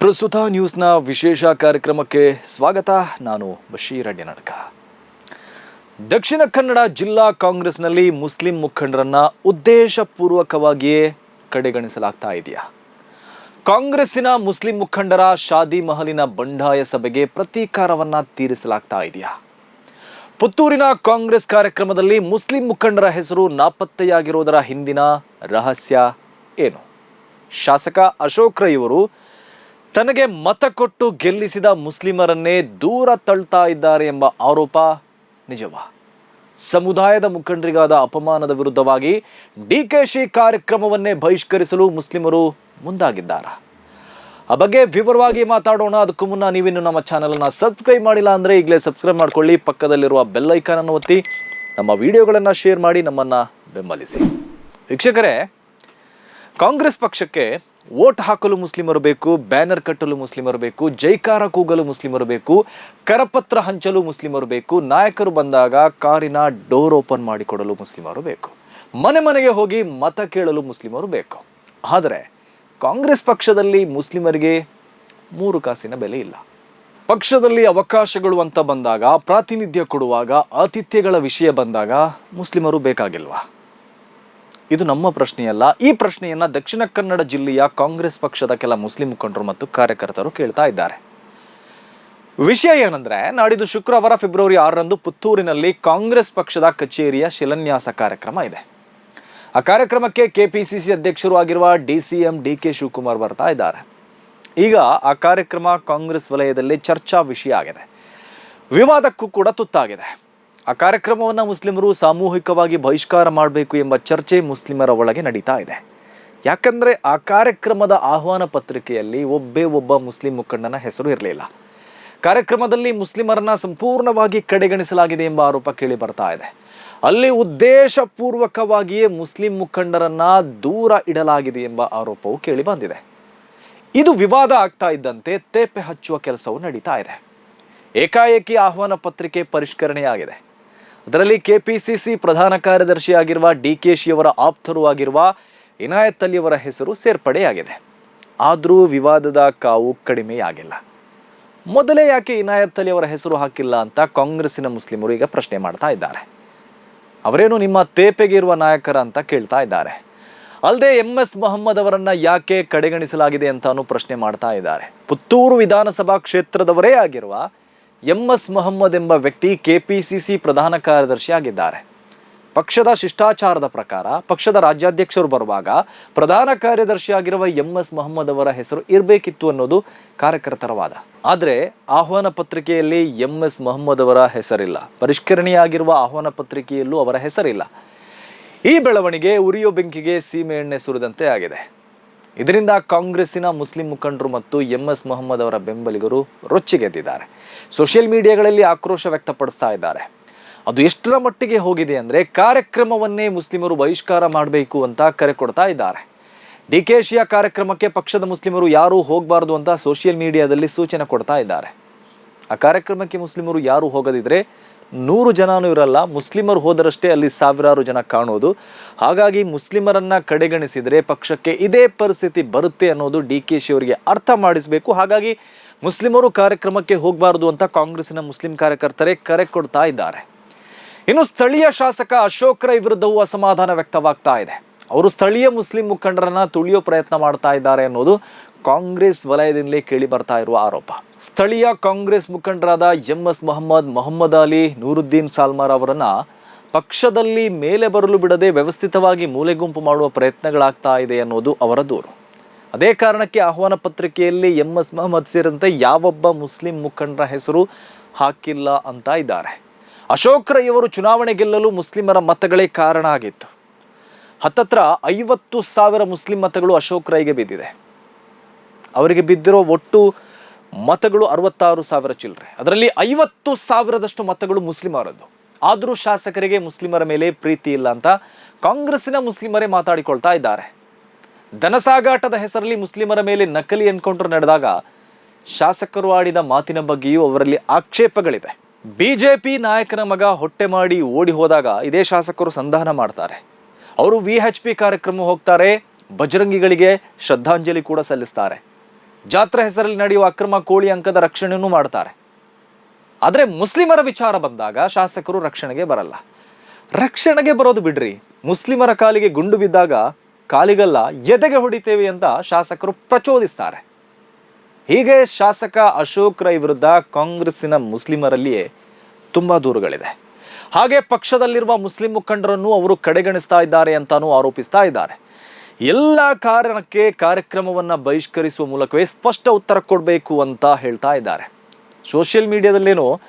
ಪ್ರಸ್ತುತ ನ್ಯೂಸ್ನ ವಿಶೇಷ ಕಾರ್ಯಕ್ರಮಕ್ಕೆ ಸ್ವಾಗತ. ನಾನು ಬಶೀರ್ ಅಡ್ಯನಡ್ಕ. ದಕ್ಷಿಣ ಕನ್ನಡ ಜಿಲ್ಲಾ ಕಾಂಗ್ರೆಸ್ನಲ್ಲಿ ಮುಸ್ಲಿಂ ಮುಖಂಡರನ್ನ ಉದ್ದೇಶಪೂರ್ವಕವಾಗಿಯೇ ಕಡೆಗಣಿಸಲಾಗ್ತಾ ಇದೆಯಾ? ಕಾಂಗ್ರೆಸ್ಸಿನ ಮುಸ್ಲಿಂ ಮುಖಂಡರ ಶಾದಿ ಮಹಲಿನ ಬಂಡಾಯ ಸಭೆಗೆ ಪ್ರತೀಕಾರವನ್ನ ತೀರಿಸಲಾಗ್ತಾ ಇದೆಯಾ? ಪುತ್ತೂರಿನ ಕಾಂಗ್ರೆಸ್ ಕಾರ್ಯಕ್ರಮದಲ್ಲಿ ಮುಸ್ಲಿಂ ಮುಖಂಡರ ಹೆಸರು ನಾಪತ್ತೆಯಾಗಿರುವುದರ ಹಿಂದಿನ ರಹಸ್ಯ ಏನು? ಶಾಸಕ ಅಶೋಕ್ ರೈ ಇವರು ತನಗೆ ಮತ ಕೊಟ್ಟು ಗೆಲ್ಲಿಸಿದ ಮುಸ್ಲಿಮರನ್ನೇ ದೂರ ತಳ್ತಾ ಇದ್ದಾರೆ ಎಂಬ ಆರೋಪ ನಿಜವಾ? ಸಮುದಾಯದ ಮುಖಂಡರಿಗಾದ ಅಪಮಾನದ ವಿರುದ್ಧವಾಗಿ ಡಿಕೆಶಿ ಕಾರ್ಯಕ್ರಮವನ್ನೇ ಬಹಿಷ್ಕರಿಸಲು ಮುಸ್ಲಿಮರು ಮುಂದಾಗಿದ್ದಾರೆ? ಆ ಬಗ್ಗೆ ವಿವರವಾಗಿ ಮಾತಾಡೋಣ. ಅದಕ್ಕೂ ಮುನ್ನ ನೀವಿನ್ನು ನಮ್ಮ ಚಾನಲನ್ನು ಸಬ್ಸ್ಕ್ರೈಬ್ ಮಾಡಿಲ್ಲ ಅಂದರೆ ಈಗಲೇ ಸಬ್ಸ್ಕ್ರೈಬ್ ಮಾಡ್ಕೊಳ್ಳಿ. ಪಕ್ಕದಲ್ಲಿರುವ ಬೆಲ್ ಐಕಾನನ್ನು ಒತ್ತಿ. ನಮ್ಮ ವಿಡಿಯೋಗಳನ್ನು ಶೇರ್ ಮಾಡಿ ನಮ್ಮನ್ನು ಬೆಂಬಲಿಸಿ. ವೀಕ್ಷಕರೇ, ಕಾಂಗ್ರೆಸ್ ಪಕ್ಷಕ್ಕೆ ವೋಟ್ ಹಾಕಲು ಮುಸ್ಲಿಮರು ಬೇಕು, ಬ್ಯಾನರ್ ಕಟ್ಟಲು ಮುಸ್ಲಿಮರು ಬೇಕು, ಜೈಕಾರ ಕೂಗಲು ಮುಸ್ಲಿಮರು ಬೇಕು, ಕರಪತ್ರ ಹಂಚಲು ಮುಸ್ಲಿಮರು ಬೇಕು, ನಾಯಕರು ಬಂದಾಗ ಕಾರಿನ ಡೋರ್ ಓಪನ್ ಮಾಡಿಕೊಡಲು ಮುಸ್ಲಿಮರು ಬೇಕು. ಮನೆ ಮನೆಗೆ ಹೋಗಿ ಮತ ಕೇಳಲು ಮುಸ್ಲಿಮರು ಬೇಕು. ಆದರೆ ಕಾಂಗ್ರೆಸ್ ಪಕ್ಷದಲ್ಲಿ ಮುಸ್ಲಿಮರಿಗೆ ಮೂರು ಕಾಸಿನ ಬೆಲೆ ಇಲ್ಲ. ಪಕ್ಷದಲ್ಲಿ ಅವಕಾಶಗಳು ಅಂತ ಬಂದಾಗ, ಪ್ರಾತಿನಿಧ್ಯ ಕೊಡುವಾಗ, ಆತಿಥ್ಯಗಳ ವಿಷಯ ಬಂದಾಗ ಮುಸ್ಲಿಮರು ಬೇಕಾಗಿಲ್ವಾ? ಇದು ನಮ್ಮ ಪ್ರಶ್ನೆಯಲ್ಲ. ಈ ಪ್ರಶ್ನೆಯನ್ನ ದಕ್ಷಿಣ ಕನ್ನಡ ಜಿಲ್ಲೆಯ ಕಾಂಗ್ರೆಸ್ ಪಕ್ಷದ ಕೆಲ ಮುಸ್ಲಿಂ ಮುಖಂಡರು ಮತ್ತು ಕಾರ್ಯಕರ್ತರು ಕೇಳ್ತಾ ಇದ್ದಾರೆ. ವಿಷಯ ಏನಂದ್ರೆ, ನಾಡಿದ್ದು ಶುಕ್ರವಾರ ಫೆಬ್ರವರಿ ಆರರಂದು ಪುತ್ತೂರಿನಲ್ಲಿ ಕಾಂಗ್ರೆಸ್ ಪಕ್ಷದ ಕಚೇರಿಯ ಶಿಲಾನ್ಯಾಸ ಕಾರ್ಯಕ್ರಮ ಇದೆ. ಆ ಕಾರ್ಯಕ್ರಮಕ್ಕೆ ಕೆಪಿಸಿಸಿ ಅಧ್ಯಕ್ಷರು ಆಗಿರುವ D C D K Shivakumar ಬರ್ತಾ ಇದ್ದಾರೆ. ಈಗ ಆ ಕಾರ್ಯಕ್ರಮ ಕಾಂಗ್ರೆಸ್ ವಲಯದಲ್ಲಿ ಚರ್ಚಾ ವಿಷಯ ಆಗಿದೆ. ವಿವಾದಕ್ಕೂ ಕೂಡ ತುತ್ತಾಗಿದೆ. ಆ ಕಾರ್ಯಕ್ರಮವನ್ನು ಮುಸ್ಲಿಮರು ಸಾಮೂಹಿಕವಾಗಿ ಬಹಿಷ್ಕಾರ ಮಾಡಬೇಕು ಎಂಬ ಚರ್ಚೆ ಮುಸ್ಲಿಮರ ಒಳಗೆ ನಡೀತಾ ಇದೆ. ಯಾಕಂದರೆ ಆ ಕಾರ್ಯಕ್ರಮದ ಆಹ್ವಾನ ಪತ್ರಿಕೆಯಲ್ಲಿ ಒಬ್ಬೇ ಒಬ್ಬ ಮುಸ್ಲಿಂ ಮುಖಂಡನ ಹೆಸರು ಇರಲಿಲ್ಲ. ಕಾರ್ಯಕ್ರಮದಲ್ಲಿ ಮುಸ್ಲಿಮರನ್ನ ಸಂಪೂರ್ಣವಾಗಿ ಕಡೆಗಣಿಸಲಾಗಿದೆ ಎಂಬ ಆರೋಪ ಕೇಳಿ ಬರ್ತಾ ಇದೆ. ಅಲ್ಲಿ ಉದ್ದೇಶಪೂರ್ವಕವಾಗಿಯೇ ಮುಸ್ಲಿಂ ಮುಖಂಡರನ್ನ ದೂರ ಇಡಲಾಗಿದೆ ಎಂಬ ಆರೋಪವು ಕೇಳಿ ಬಂದಿದೆ. ಇದು ವಿವಾದ ಆಗ್ತಾ ಇದ್ದಂತೆ ತೇಪೆ ಹಚ್ಚುವ ಕೆಲಸವು ನಡೀತಾ ಇದೆ. ಏಕಾಏಕಿ ಆಹ್ವಾನ ಪತ್ರಿಕೆ ಪರಿಷ್ಕರಣೆಯಾಗಿದೆ. ಅದರಲ್ಲಿ ಕೆಪಿಸಿಸಿ ಪ್ರಧಾನ ಕಾರ್ಯದರ್ಶಿಯಾಗಿರುವ ಡಿ ಕೆ ಶಿಯವರ ಆಪ್ತರು ಆಗಿರುವ ಇನಾಯತ್ ಅಲಿಯವರ ಹೆಸರು ಸೇರ್ಪಡೆಯಾಗಿದೆ. ಆದರೂ ವಿವಾದದ ಕಾವು ಕಡಿಮೆಯಾಗಿಲ್ಲ. ಮೊದಲೇ ಯಾಕೆ ಇನಾಯತ್ ಅಲಿಯವರ ಹೆಸರು ಹಾಕಿಲ್ಲ ಅಂತ ಕಾಂಗ್ರೆಸ್ಸಿನ ಮುಸ್ಲಿಮರು ಈಗ ಪ್ರಶ್ನೆ ಮಾಡ್ತಾ ಇದ್ದಾರೆ. ಅವರೇನು ನಿಮ್ಮ ತೇಪೆಗೆ ಇರುವ ನಾಯಕರ ಅಂತ ಕೇಳ್ತಾ ಇದ್ದಾರೆ. ಅಲ್ಲದೆ ಎಂ ಎಸ್ ಮೊಹಮ್ಮದ್ ಅವರನ್ನ ಯಾಕೆ ಕಡೆಗಣಿಸಲಾಗಿದೆ ಅಂತಾನು ಪ್ರಶ್ನೆ ಮಾಡ್ತಾ ಇದ್ದಾರೆ. ಪುತ್ತೂರು ವಿಧಾನಸಭಾ ಕ್ಷೇತ್ರದವರೇ ಆಗಿರುವ ಎಂ ಎಸ್ ಮೊಹಮ್ಮದ್ ಎಂಬ ವ್ಯಕ್ತಿ ಕೆಪಿಸಿಸಿ ಪ್ರಧಾನ ಕಾರ್ಯದರ್ಶಿ ಆಗಿದ್ದಾರೆ ಪಕ್ಷದ ಶಿಷ್ಟಾಚಾರದ ಪ್ರಕಾರ, ಪಕ್ಷದ ರಾಜ್ಯಾಧ್ಯಕ್ಷರು ಬರುವಾಗ ಪ್ರಧಾನ ಕಾರ್ಯದರ್ಶಿಯಾಗಿರುವ ಎಂ ಎಸ್ ಮೊಹಮ್ಮದ್ ಅವರ ಹೆಸರು ಇರಬೇಕಿತ್ತು ಅನ್ನೋದು ಕಾರ್ಯಕರ್ತರ ವಾದ ಆದರೆ ಆಹ್ವಾನ ಪತ್ರಿಕೆಯಲ್ಲಿ ಎಂ ಎಸ್ ಮೊಹಮ್ಮದ್ ಅವರ ಹೆಸರಿಲ್ಲ. ಪರಿಷ್ಕರಣೆಯಾಗಿರುವ ಆಹ್ವಾನ ಪತ್ರಿಕೆಯಲ್ಲೂ ಅವರ ಹೆಸರಿಲ್ಲ. ಈ ಬೆಳವಣಿಗೆ ಉರಿಯೋ ಬೆಂಕಿಗೆ ಸೀಮೆ ಎಣ್ಣೆ ಸುರಿದಂತೆ ಆಗಿದೆ. ಇದರಿಂದ ಕಾಂಗ್ರೆಸ್ಸಿನ ಮುಸ್ಲಿಂ ಮುಖಂಡರು ಮತ್ತು ಎಂ ಎಸ್ ಮೊಹಮ್ಮದ್ ಅವರ ಬೆಂಬಲಿಗರು ರೊಚ್ಚಿಗೆದ್ದಿದ್ದಾರೆ. ಸೋಷಿಯಲ್ ಮೀಡಿಯಾಗಳಲ್ಲಿ ಆಕ್ರೋಶ ವ್ಯಕ್ತಪಡಿಸ್ತಾ ಇದ್ದಾರೆ. ಅದು ಎಷ್ಟರ ಮಟ್ಟಿಗೆ ಹೋಗಿದೆ ಅಂದರೆ ಕಾರ್ಯಕ್ರಮವನ್ನೇ ಮುಸ್ಲಿಮರು ಬಹಿಷ್ಕಾರ ಮಾಡಬೇಕು ಅಂತ ಕರೆ ಕೊಡ್ತಾ ಇದ್ದಾರೆ. ಡಿ ಕೆ ಶಿಯ ಕಾರ್ಯಕ್ರಮಕ್ಕೆ ಪಕ್ಷದ ಮುಸ್ಲಿಮರು ಯಾರೂ ಹೋಗಬಾರ್ದು ಅಂತ ಸೋಷಿಯಲ್ ಮೀಡಿಯಾದಲ್ಲಿ ಸೂಚನೆ ಕೊಡ್ತಾ ಇದ್ದಾರೆ. ಆ ಕಾರ್ಯಕ್ರಮಕ್ಕೆ ಮುಸ್ಲಿಮರು ಯಾರು ಹೋಗದಿದ್ರೆ ನೂರು ಜನನೂ ಇರಲ್ಲ, ಮುಸ್ಲಿಮರು ಹೋದರಷ್ಟೇ ಅಲ್ಲಿ ಸಾವಿರಾರು ಜನ ಕಾಣೋದು. ಹಾಗಾಗಿ ಮುಸ್ಲಿಮರನ್ನ ಕಡೆಗಣಿಸಿದರೆ ಪಕ್ಷಕ್ಕೆ ಇದೇ ಪರಿಸ್ಥಿತಿ ಬರುತ್ತೆ ಅನ್ನೋದು ಡಿ ಕೆ ಶಿ ಅವರಿಗೆ ಅರ್ಥ ಮಾಡಿಸಬೇಕು. ಹಾಗಾಗಿ ಮುಸ್ಲಿಮರು ಕಾರ್ಯಕ್ರಮಕ್ಕೆ ಹೋಗಬಾರದು ಅಂತ ಕಾಂಗ್ರೆಸ್ನ ಮುಸ್ಲಿಂ ಕಾರ್ಯಕರ್ತರೇ ಕರೆ ಕೊಡ್ತಾ ಇದ್ದಾರೆ. ಇನ್ನು ಸ್ಥಳೀಯ ಶಾಸಕ ಅಶೋಕ್ ರೈ ವಿರುದ್ಧವೂ ಅಸಮಾಧಾನ ವ್ಯಕ್ತವಾಗ್ತಾ ಇದೆ. ಅವರು ಸ್ಥಳೀಯ ಮುಸ್ಲಿಂ ಮುಖಂಡರನ್ನ ತುಳಿಯೋ ಪ್ರಯತ್ನ ಮಾಡ್ತಾ ಇದ್ದಾರೆ ಅನ್ನೋದು ಕಾಂಗ್ರೆಸ್ ವಲಯದಿಂದಲೇ ಕೇಳಿ ಬರ್ತಾ ಇರುವ ಆರೋಪ. ಸ್ಥಳೀಯ ಕಾಂಗ್ರೆಸ್ ಮುಖಂಡರಾದ ಎಂ ಎಸ್ ಮೊಹಮ್ಮದ್ ಮೊಹಮ್ಮದ್ ಅಲಿ, ನೂರುದ್ದೀನ್ ಸಾಲ್ಮಾರ್ ಅವರನ್ನ ಪಕ್ಷದಲ್ಲಿ ಮೇಲೆ ಬರಲು ಬಿಡದೆ ವ್ಯವಸ್ಥಿತವಾಗಿ ಮೂಲೆಗುಂಪು ಮಾಡುವ ಪ್ರಯತ್ನಗಳಾಗ್ತಾ ಇದೆ ಅನ್ನೋದು ಅವರ ದೂರು. ಅದೇ ಕಾರಣಕ್ಕೆ ಆಹ್ವಾನ ಪತ್ರಿಕೆಯಲ್ಲಿ ಎಂ ಎಸ್ ಮೊಹಮ್ಮದ್ ಸೇರಿದಂತೆ ಯಾವೊಬ್ಬ ಮುಸ್ಲಿಂ ಮುಖಂಡರ ಹೆಸರು ಹಾಕಿಲ್ಲ ಅಂತ ಇದ್ದಾರೆ. ಅಶೋಕ್ ರೈ ಅವರು ಚುನಾವಣೆ ಗೆಲ್ಲಲು ಮುಸ್ಲಿಮರ ಮತಗಳೇ ಕಾರಣ ಆಗಿತ್ತು. ಹತ್ತತ್ರ ಐವತ್ತು ಸಾವಿರ ಮುಸ್ಲಿಂ ಮತಗಳು ಅಶೋಕ್ ರೈಗೆ ಬಿದ್ದಿದೆ. ಅವರಿಗೆ ಬಿದ್ದಿರೋ ಒಟ್ಟು ಮತಗಳು ಅರವತ್ತಾರು ಸಾವಿರ ಚಿಲ್ಲರೆ ಅದರಲ್ಲಿ ಐವತ್ತು ಸಾವಿರದಷ್ಟು ಮತಗಳು ಮುಸ್ಲಿಮರದ್ದು. ಆದರೂ ಶಾಸಕರಿಗೆ ಮುಸ್ಲಿಮರ ಮೇಲೆ ಪ್ರೀತಿ ಇಲ್ಲ ಅಂತ ಕಾಂಗ್ರೆಸ್ಸಿನ ಮುಸ್ಲಿಮರೇ ಮಾತಾಡಿಕೊಳ್ತಾ ಇದ್ದಾರೆ. ಧನಸಾಗಾಟದ ಹೆಸರಲ್ಲಿ ಮುಸ್ಲಿಮರ ಮೇಲೆ ನಕಲಿ ಎನ್ಕೌಂಟರ್ ನಡೆದಾಗ ಶಾಸಕರು ಆಡಿದ ಮಾತಿನ ಬಗ್ಗೆಯೂ ಅವರಲ್ಲಿ ಆಕ್ಷೇಪಗಳಿದೆ. ಬಿಜೆಪಿ ನಾಯಕನ ಮಗ ಹೊಟ್ಟೆ ಮಾಡಿ ಓಡಿ ಹೋದಾಗ ಇದೇ ಶಾಸಕರು ಸಂಧಾನ ಮಾಡ್ತಾರೆ. ಅವರು ವಿ ಎಚ್ ಪಿ ಕಾರ್ಯಕ್ರಮ ಹೋಗ್ತಾರೆ, ಬಜರಂಗಿಗಳಿಗೆ ಶ್ರದ್ಧಾಂಜಲಿ ಕೂಡ ಸಲ್ಲಿಸ್ತಾರೆ. ಜಾತ್ರೆ ಹೆಸರಲ್ಲಿ ನಡೆಯುವ ಅಕ್ರಮ ಕೋಳಿ ಅಂಕದ ರಕ್ಷಣೆಯನ್ನು ಮಾಡ್ತಾರೆ. ಆದರೆ ಮುಸ್ಲಿಮರ ವಿಚಾರ ಬಂದಾಗ ಶಾಸಕರು ರಕ್ಷಣೆಗೆ ಬರಲ್ಲ. ರಕ್ಷಣೆಗೆ ಬರೋದು ಬಿಡ್ರಿ. ಮುಸ್ಲಿಮರ ಕಾಲಿಗೆ ಗುಂಡು ಬಿದ್ದಾಗ ಕಾಲಿಗಲ್ಲ ಎದೆಗೆ ಹೊಡಿತೇವೆ ಅಂತ ಶಾಸಕರು ಪ್ರಚೋದಿಸ್ತಾರೆ. ಹೀಗೆ ಶಾಸಕ ಅಶೋಕ್ ರೈ ವಿರುದ್ಧ ಕಾಂಗ್ರೆಸ್ಸಿನ ಮುಸ್ಲಿಮರಲ್ಲಿಯೇ ತುಂಬ ದೂರುಗಳಿದೆ. ಹಾಗೆ ಪಕ್ಷದಲ್ಲಿರುವ ಮುಸ್ಲಿಂ ಮುಖಂಡರನ್ನು ಅವರು ಕಡೆಗಣಿಸ್ತಾ ಇದ್ದಾರೆ ಅಂತಾನೂ ಆರೋಪಿಸ್ತಾ ಇದ್ದಾರೆ. ಎಲ್ಲ ಕಾರಣಕ್ಕೆ ಕಾರ್ಯಕ್ರಮವನ್ನು ಬಹಿಷ್ಕರಿಸುವ ಮೂಲಕವೇ ಸ್ಪಷ್ಟ ಉತ್ತರ ಕೊಡಬೇಕು ಅಂತ ಹೇಳ್ತಾ ಇದ್ದಾರೆ. ಸೋಷಿಯಲ್ ಮೀಡಿಯಾದಲ್ಲೇನು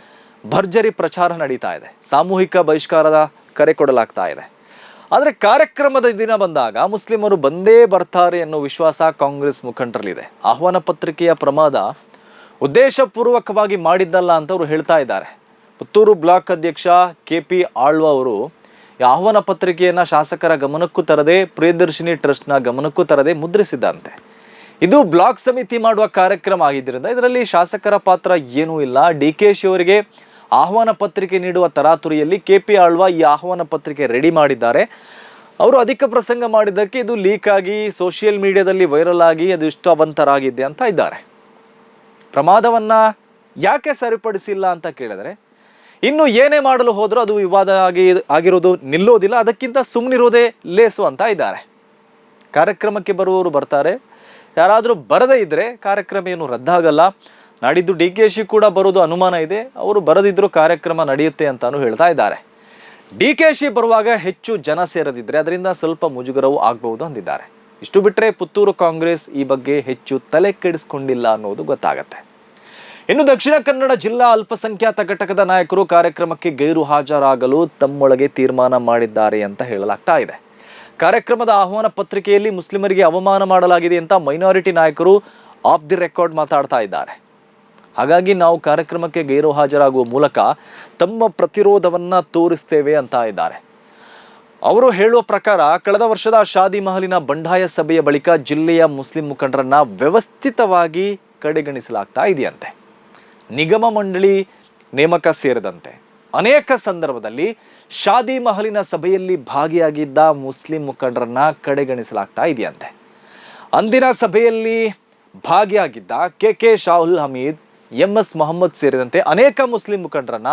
ಭರ್ಜರಿ ಪ್ರಚಾರ ನಡೀತಾ ಇದೆ. ಸಾಮೂಹಿಕ ಬಹಿಷ್ಕಾರದ ಕರೆ ಕೊಡಲಾಗ್ತಾ ಇದೆ. ಆದರೆ ಕಾರ್ಯಕ್ರಮದ ದಿನ ಬಂದಾಗ ಮುಸ್ಲಿಮರು ಬಂದೇ ಬರ್ತಾರೆ ಅನ್ನೋ ವಿಶ್ವಾಸ ಕಾಂಗ್ರೆಸ್ ಮುಖಂಡರಲ್ಲಿದೆ. ಆಹ್ವಾನ ಪತ್ರಿಕೆಯ ಪ್ರಮಾದ ಉದ್ದೇಶಪೂರ್ವಕವಾಗಿ ಮಾಡಿದ್ದಲ್ಲ ಅಂತ ಅವರು ಹೇಳ್ತಾ ಇದ್ದಾರೆ. ಪುತ್ತೂರು ಬ್ಲಾಕ್ ಅಧ್ಯಕ್ಷ ಕೆ ಪಿ ಆಳ್ವ ಅವರು ಆಹ್ವಾನ ಪತ್ರಿಕೆಯನ್ನು ಶಾಸಕರ ಗಮನಕ್ಕೂ ತರದೆ ಪ್ರಿಯದರ್ಶಿನಿ ಟ್ರಸ್ಟ್ನ ಗಮನಕ್ಕೂ ತರದೆ ಮುದ್ರಿಸಿದ್ದಂತೆ ಇದು ಬ್ಲಾಕ್ ಸಮಿತಿ ಮಾಡುವ ಕಾರ್ಯಕ್ರಮ ಆಗಿದ್ದರಿಂದ ಇದರಲ್ಲಿ ಶಾಸಕರ ಪಾತ್ರ ಏನೂ ಇಲ್ಲ. ಡಿ ಕೆ ಶಿ ಅವರಿಗೆ ಆಹ್ವಾನ ಪತ್ರಿಕೆ ನೀಡುವ ತರಾತುರಿಯಲ್ಲಿ ಕೆ ಪಿ ಆಳ್ವ ಈ ಆಹ್ವಾನ ಪತ್ರಿಕೆ ರೆಡಿ ಮಾಡಿದ್ದಾರೆ. ಅವರು ಅಧಿಕ ಪ್ರಸಂಗ ಮಾಡಿದ್ದಕ್ಕೆ ಇದು ಲೀಕ್ ಆಗಿ ಸೋಷಿಯಲ್ ಮೀಡಿಯಾದಲ್ಲಿ ವೈರಲ್ ಆಗಿ ಅದು ಇಷ್ಟವಂತರಾಗಿದೆ ಅಂತ ಇದ್ದಾರೆ. ಪ್ರಮಾದವನ್ನ ಯಾಕೆ ಸರಿಪಡಿಸಿಲ್ಲ ಅಂತ ಕೇಳಿದ್ರೆ, ಇನ್ನು ಏನೇ ಮಾಡಲು ಹೋದರೂ ಅದು ವಿವಾದ ಆಗಿ ಆಗಿರೋದು ನಿಲ್ಲೋದಿಲ್ಲ, ಅದಕ್ಕಿಂತ ಸುಮ್ಮನಿರೋದೇ ಲೇಸು ಅಂತ ಇದ್ದಾರೆ. ಕಾರ್ಯಕ್ರಮಕ್ಕೆ ಬರುವವರು ಬರ್ತಾರೆ. ಯಾರಾದರೂ ಬರದೇ ಇದ್ದರೆ ಕಾರ್ಯಕ್ರಮ ಏನು ರದ್ದಾಗಲ್ಲ. ನಾಡಿದ್ದು ಡಿ ಕೆ ಶಿ ಕೂಡ ಬರೋದು ಅನುಮಾನ ಇದೆ. ಅವರು ಬರದಿದ್ದರೂ ಕಾರ್ಯಕ್ರಮ ನಡೆಯುತ್ತೆ ಅಂತಾನು ಹೇಳ್ತಾ ಇದ್ದಾರೆ. ಡಿ ಕೆ ಶಿ ಬರುವಾಗ ಹೆಚ್ಚು ಜನ ಸೇರದಿದ್ದರೆ ಅದರಿಂದ ಸ್ವಲ್ಪ ಮುಜುಗರವೂ ಆಗಬಹುದು ಅಂದಿದ್ದಾರೆ. ಇಷ್ಟು ಬಿಟ್ಟರೆ ಪುತ್ತೂರು ಕಾಂಗ್ರೆಸ್ ಈ ಬಗ್ಗೆ ಹೆಚ್ಚು ತಲೆ ಕೆಡಿಸ್ಕೊಂಡಿಲ್ಲ ಅನ್ನೋದು ಗೊತ್ತಾಗತ್ತೆ. ಇನ್ನು ದಕ್ಷಿಣ ಕನ್ನಡ ಜಿಲ್ಲಾ ಅಲ್ಪಸಂಖ್ಯಾತ ಘಟಕದ ನಾಯಕರು ಕಾರ್ಯಕ್ರಮಕ್ಕೆ ಗೈರು ಹಾಜರಾಗಲು ತಮ್ಮೊಳಗೆ ತೀರ್ಮಾನ ಮಾಡಿದ್ದಾರೆ ಅಂತ ಹೇಳಲಾಗ್ತಾ ಇದೆ. ಕಾರ್ಯಕ್ರಮದ ಆಹ್ವಾನ ಪತ್ರಿಕೆಯಲ್ಲಿ ಮುಸ್ಲಿಮರಿಗೆ ಅವಮಾನ ಮಾಡಲಾಗಿದೆ ಅಂತ ಮೈನಾರಿಟಿ ನಾಯಕರು ಆಫ್ ದಿ ರೆಕಾರ್ಡ್ ಮಾತಾಡ್ತಾ ಇದ್ದಾರೆ. ಹಾಗಾಗಿ ನಾವು ಕಾರ್ಯಕ್ರಮಕ್ಕೆ ಗೈರು ಹಾಜರಾಗುವ ಮೂಲಕ ತಮ್ಮ ಪ್ರತಿರೋಧವನ್ನು ತೋರಿಸ್ತೇವೆ ಅಂತ ಇದ್ದಾರೆ. ಅವರು ಹೇಳುವ ಪ್ರಕಾರ ಕಳೆದ ವರ್ಷದ ಶಾದಿ ಮಹಲಿನ ಬಂಡಾಯ ಸಭೆಯ ಬಳಿಕ ಜಿಲ್ಲೆಯ ಮುಸ್ಲಿಂ ಮುಖಂಡರನ್ನ ವ್ಯವಸ್ಥಿತವಾಗಿ ಕಡೆಗಣಿಸಲಾಗ್ತಾ ಇದೆಯಂತೆ. ನಿಗಮ ಮಂಡಳಿ ನೇಮಕ ಸೇರಿದಂತೆ ಅನೇಕ ಸಂದರ್ಭದಲ್ಲಿ ಶಾದಿ ಮಹಲಿನ ಸಭೆಯಲ್ಲಿ ಭಾಗಿಯಾಗಿದ್ದ ಮುಸ್ಲಿಂ ಮುಖಂಡರನ್ನ ಕಡೆಗಣಿಸಲಾಗ್ತಾ ಇದೆಯಂತೆ. ಅಂದಿನ ಸಭೆಯಲ್ಲಿ ಭಾಗಿಯಾಗಿದ್ದ K K Shahul Hameed M S Mohammed ಸೇರಿದಂತೆ ಅನೇಕ ಮುಸ್ಲಿಂ ಮುಖಂಡರನ್ನ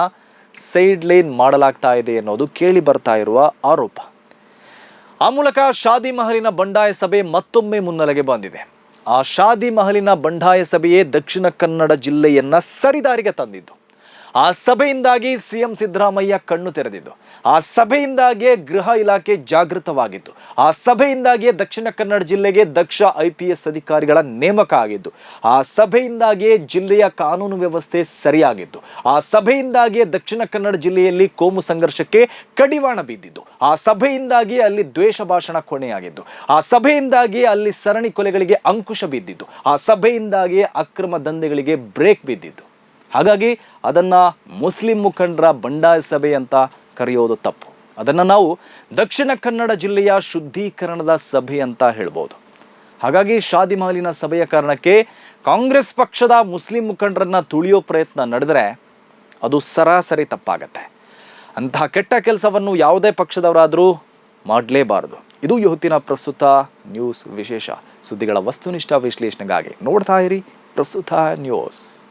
ಸೈಡ್ ಲೈನ್ ಮಾಡಲಾಗ್ತಾ ಇದೆ ಅನ್ನೋದು ಕೇಳಿ ಬರ್ತಾ ಇರುವ ಆರೋಪ. ಆ ಮೂಲಕ ಶಾದಿ ಮಹಲಿನ ಬಂಡಾಯ ಸಭೆ ಮತ್ತೊಮ್ಮೆ ಮುನ್ನೆಲೆಗೆ ಬಂದಿದೆ. ಆ ಶಾದಿ ಮಹಲಿನ ಬಂಡಾಯ ಸಭೆಯೇ ದಕ್ಷಿಣ ಕನ್ನಡ ಜಿಲ್ಲೆಯನ್ನ ಸರಿದಾರಿಗೆ ತಂದಿದ್ದು. ಆ ಸಭೆಯಿಂದಾಗಿ ಸಿಎಂ ಸಿದ್ದರಾಮಯ್ಯ ಕಣ್ಣು ತೆರೆದಿದ್ದು. ಆ ಸಭೆಯಿಂದಾಗಿಯೇ ಗೃಹ ಇಲಾಖೆ ಜಾಗೃತವಾಗಿತ್ತು. ಆ ಸಭೆಯಿಂದಾಗಿಯೇ ದಕ್ಷಿಣ ಕನ್ನಡ ಜಿಲ್ಲೆಗೆ ದಕ್ಷ ಐ ಪಿ ಎಸ್ ಅಧಿಕಾರಿಗಳ ನೇಮಕ ಆಗಿದ್ದು. ಆ ಸಭೆಯಿಂದಾಗಿಯೇ ಜಿಲ್ಲೆಯ ಕಾನೂನು ವ್ಯವಸ್ಥೆ ಸರಿಯಾಗಿದ್ದು ಆ ಸಭೆಯಿಂದಾಗಿಯೇ ದಕ್ಷಿಣ ಕನ್ನಡ ಜಿಲ್ಲೆಯಲ್ಲಿ ಕೋಮು ಸಂಘರ್ಷಕ್ಕೆ ಕಡಿವಾಣ ಬಿದ್ದಿದ್ದು. ಆ ಸಭೆಯಿಂದಾಗಿ ಅಲ್ಲಿ ದ್ವೇಷ ಭಾಷಣ ಕೊನೆಯಾಗಿದ್ದು. ಆ ಸಭೆಯಿಂದಾಗಿ ಅಲ್ಲಿ ಸರಣಿ ಕೊಲೆಗಳಿಗೆ ಅಂಕುಶ ಬಿದ್ದಿದ್ದು. ಆ ಸಭೆಯಿಂದಾಗಿಯೇ ಅಕ್ರಮ ದಂಧೆಗಳಿಗೆ ಬ್ರೇಕ್ ಬಿದ್ದಿದ್ದು. ಹಾಗಾಗಿ ಅದನ್ನು ಮುಸ್ಲಿಂ ಮುಖಂಡರ ಬಂಡಾಯ ಸಭೆ ಅಂತ ಕರೆಯೋದು ತಪ್ಪು. ಅದನ್ನ ನಾವು ದಕ್ಷಿಣ ಕನ್ನಡ ಜಿಲ್ಲೆಯ ಶುದ್ಧೀಕರಣದ ಸಭೆ ಅಂತ ಹೇಳ್ಬೋದು. ಹಾಗಾಗಿ ಶಾದಿ ಮಹಲಿನ ಸಭೆಯ ಕಾರಣಕ್ಕೆ ಕಾಂಗ್ರೆಸ್ ಪಕ್ಷದ ಮುಸ್ಲಿಂ ಮುಖಂಡರನ್ನು ತುಳಿಯೋ ಪ್ರಯತ್ನ ನಡೆದರೆ ಅದು ಸರಾಸರಿ ತಪ್ಪಾಗತ್ತೆ. ಅಂತಹ ಕೆಟ್ಟ ಕೆಲಸವನ್ನು ಯಾವುದೇ ಪಕ್ಷದವರಾದರೂ ಮಾಡಲೇಬಾರದು. ಇದು ಇವತ್ತಿನ ಪ್ರಸ್ತುತ ನ್ಯೂಸ್ ವಿಶೇಷ. ಸುದ್ದಿಗಳ ವಸ್ತುನಿಷ್ಠ ವಿಶ್ಲೇಷಣೆಗಾಗಿ ನೋಡ್ತಾ ಇರಿ ಪ್ರಸ್ತುತ ನ್ಯೂಸ್.